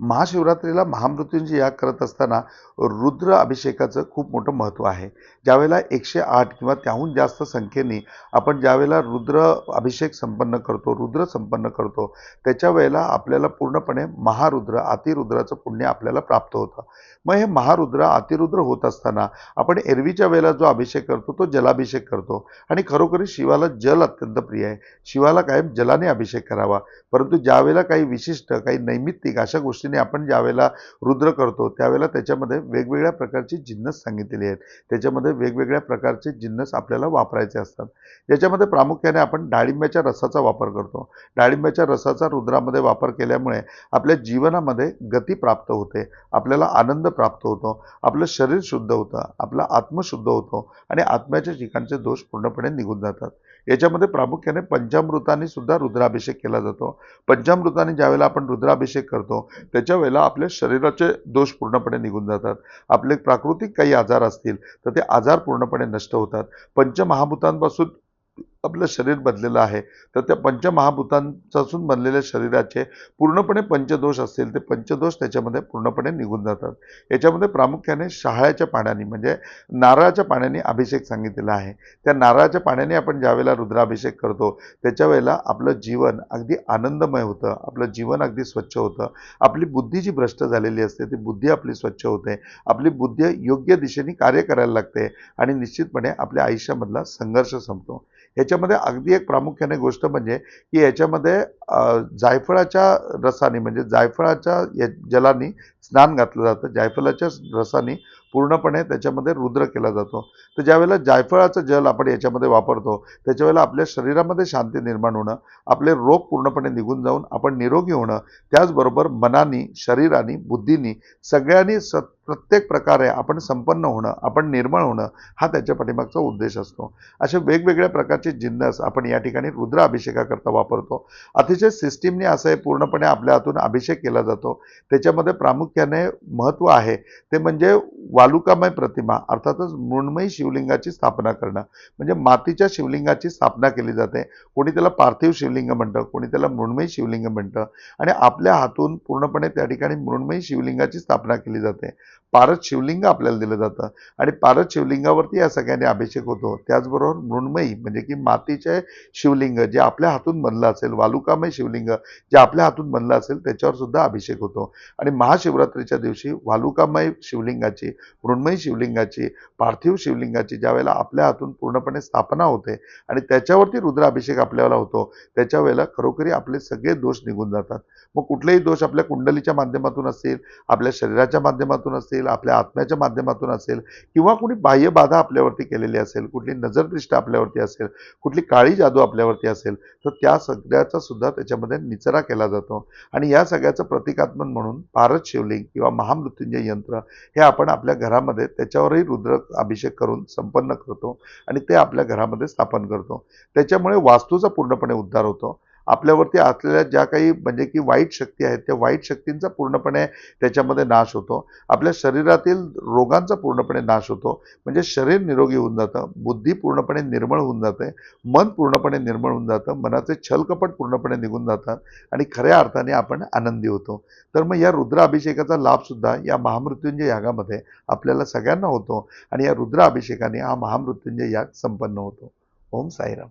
महाशिवरात्रीला महामृत्यूंची याग करत असताना रुद्र अभिषेकाचं खूप मोठं महत्त्व आहे. ज्यावेळेला एकशे आठ किंवा त्याहून जास्त संख्येने आपण ज्यावेळेला रुद्र अभिषेक संपन्न करतो रुद्र संपन्न करतो त्याच्या वेळेला आपल्याला पूर्णपणे महारुद्र अतिरुद्राचं पुण्य आपल्याला प्राप्त होतं. मग हे महारुद्र अतिरुद्र होत असताना आपण एरवीच्या वेळेला जो अभिषेक करतो तो जलाभिषेक करतो. आणि खरोखरी शिवाला जल अत्यंत प्रिय आहे. शिवाला कायम जलाने अभिषेक करावा. परंतु ज्यावेळेला काही विशिष्ट काही नैमित्तिक अशा गोष्टी गोष्टीने आपण ज्यावेळेला रुद्र करतो त्यावेळेला त्याच्यामध्ये वेगवेगळ्या प्रकारचे जिन्नस सांगितलेले आहेत. त्याच्यामध्ये वेगवेगळ्या प्रकारचे जिन्नस आपल्याला वापरायचे असतात. याच्यामध्ये प्रामुख्याने आपण डाळिंब्याच्या रसाचा वापर करतो. डाळिंब्याच्या रसाचा रुद्रामध्ये वापर केल्यामुळे आपल्या जीवनामध्ये गती प्राप्त होते. आपल्याला आनंद प्राप्त होतो. आपलं शरीर शुद्ध होतं. आपला आत्मशुद्ध होतो आणि आत्म्याच्या ठिकाणचे दोष पूर्णपणे निघून जातात. याच्यामध्ये प्रामुख्याने पंचामृताने सुद्धा रुद्राभिषेक केला जातो. पंचामृताने ज्यावेळेला आपण रुद्राभिषेक करतो त्या त्याच्या वेळेला आपल्या शरीराचे दोष पूर्णपणे निघून जातात. आपले प्राकृतिक काही आजार असतील तर ते आजार पूर्णपणे नष्ट होतात. पंचमहाभूतांपासून आपलं शरीर बनलेलं आहे. तर त्या पंचमहाभूतांपासून बनलेल्या शरीराचे पूर्णपणे पंचदोष असतील ते पंचदोष त्याच्यामध्ये पूर्णपणे निघून जातात. याच्यामध्ये प्रामुख्याने शहाळ्याच्या पाण्याने म्हणजे नारळाच्या पाण्याने अभिषेक सांगितलेला आहे. त्या नारळाच्या पाण्याने आपण ज्यावेळेला रुद्राभिषेक करतो त्याच्या वेळेला आपलं जीवन अगदी आनंदमय होतं. आपलं जीवन अगदी स्वच्छ होतं. आपली बुद्धी जी भ्रष्ट झालेली असते ती बुद्धी आपली स्वच्छ होते. आपली बुद्धी योग्य दिशेने कार्य करायला लागते आणि निश्चितपणे आपल्या आयुष्यामधला संघर्ष संपतो. ह्याच्यामध्ये अगदी एक प्रामुख्याने गोष्ट म्हणजे की याच्यामध्ये जायफळाच्या रसाने म्हणजे जायफळाच्या या स्नान घातलं जातं. जायफळाच्या रसाने पूर्णपणे त्याच्यामध्ये रुद्र केला जातो. तर ज्यावेळेला जायफळाचं जल आपण याच्यामध्ये वापरतो त्याच्यावेळेला आपल्या शरीरामध्ये शांती निर्माण होणं आपले रोग पूर्णपणे निघून जाऊन आपण निरोगी होणं त्याचबरोबर मनानी शरीराने बुद्धीनी सगळ्यांनी स प्रत्येक प्रकारे आपण संपन्न होणं आपण निर्मळ होणं हा त्याच्या पाठीमागचा उद्देश असतो. असे वेगवेगळ्या प्रकारचे जिन्नस आपण या ठिकाणी रुद्र अभिषेकाकरता वापरतो. अतिशय सिस्टीमने असं हे पूर्णपणे आपल्या हातून अभिषेक केला जातो. त्याच्यामध्ये प्रामुख्याने महत्त्व आहे ते म्हणजे वालुकामय प्रतिमा अर्थातच मृण्मयी शिवलिंगाची स्थापना करणं. म्हणजे मातीच्या शिवलिंगाची स्थापना केली जाते. कोणी त्याला पार्थिव शिवलिंग म्हणतं कोणी त्याला मृण्मयी शिवलिंग म्हणतं. आणि आपल्या हातून पूर्णपणे त्या ठिकाणी मृण्मयी शिवलिंगाची स्थापना केली जाते. पारद शिवलिंग आपल्याला दिलं जातं. आणि पारद शिवलिंगावरती या सगळ्यांनी अभिषेक होतो. त्याचबरोबर मृण्मयी म्हणजे की मातीचे शिवलिंग जे आपल्या हातून बनलं असेल वालुकामय शिवलिंग जे आपल्या हातून बनलं असेल त्याच्यावर सुद्धा अभिषेक होतो. आणि महाशिवरात्रीच्या दिवशी वालुकामय शिवलिंगाची मृण्मयी शिवलिंगाची पार्थिव शिवलिंगाची ज्यावेळेला आपल्या हातून पूर्णपणे स्थापना होते आणि त्याच्यावरती रुद्राभिषेक आपल्याला होतो त्याच्या वेळेला खरोखरी आपले सगळे दोष निघून जातात. मग कुठलेही दोष आपल्या कुंडलीच्या माध्यमातून असतील आपल्या शरीराच्या माध्यमातून असतील आपल्या आत्म्याच्या माध्यमातून असेल किंवा कुणी बाह्य बाधा आपल्यावरती केलेली असेल कुठली नजरदृष्ट आपल्यावरती असेल कुठली काळी जादू आपल्यावरती असेल तर त्या सगळ्याचा सुद्धा त्याच्यामध्ये निचरा केला जातो. आणि या सगळ्याचं प्रतिकात्मन म्हणून पारद शिवलिंग किंवा महामृत्युंजय यंत्र हे आपण आपल्या घरामध्ये त्याच्यावरही रुद्र अभिषेक करून संपन्न करतो आणि ते आपल्या घरामध्ये स्थापन करतो. त्याच्यामुळे वास्तूचा पूर्णपणे उद्धार होतो. आपल्यावरती असलेल्या ज्या काही म्हणजे की वाईट शक्ती आहेत त्या वाईट शक्तींचा पूर्णपणे त्याच्यामध्ये नाश होतो. आपल्या शरीरातील रोगांचा पूर्णपणे नाश होतो. म्हणजे शरीर निरोगी होऊन जातं बुद्धी पूर्णपणे निर्मळ होऊन जाते मन पूर्णपणे निर्मळ होऊन जातं मनाचे छलकपट पूर्णपणे निघून जातात आणि खऱ्या अर्थाने आपण आनंदी होतो. तर मग या रुद्राभिषेकाचा लाभसुद्धा या महामृत्युंजय यागामध्ये आपल्याला सगळ्यांना होतो आणि या रुद्राभिषेकाने हा महामृत्युंजय याग संपन्न होतो. ओम साईराम.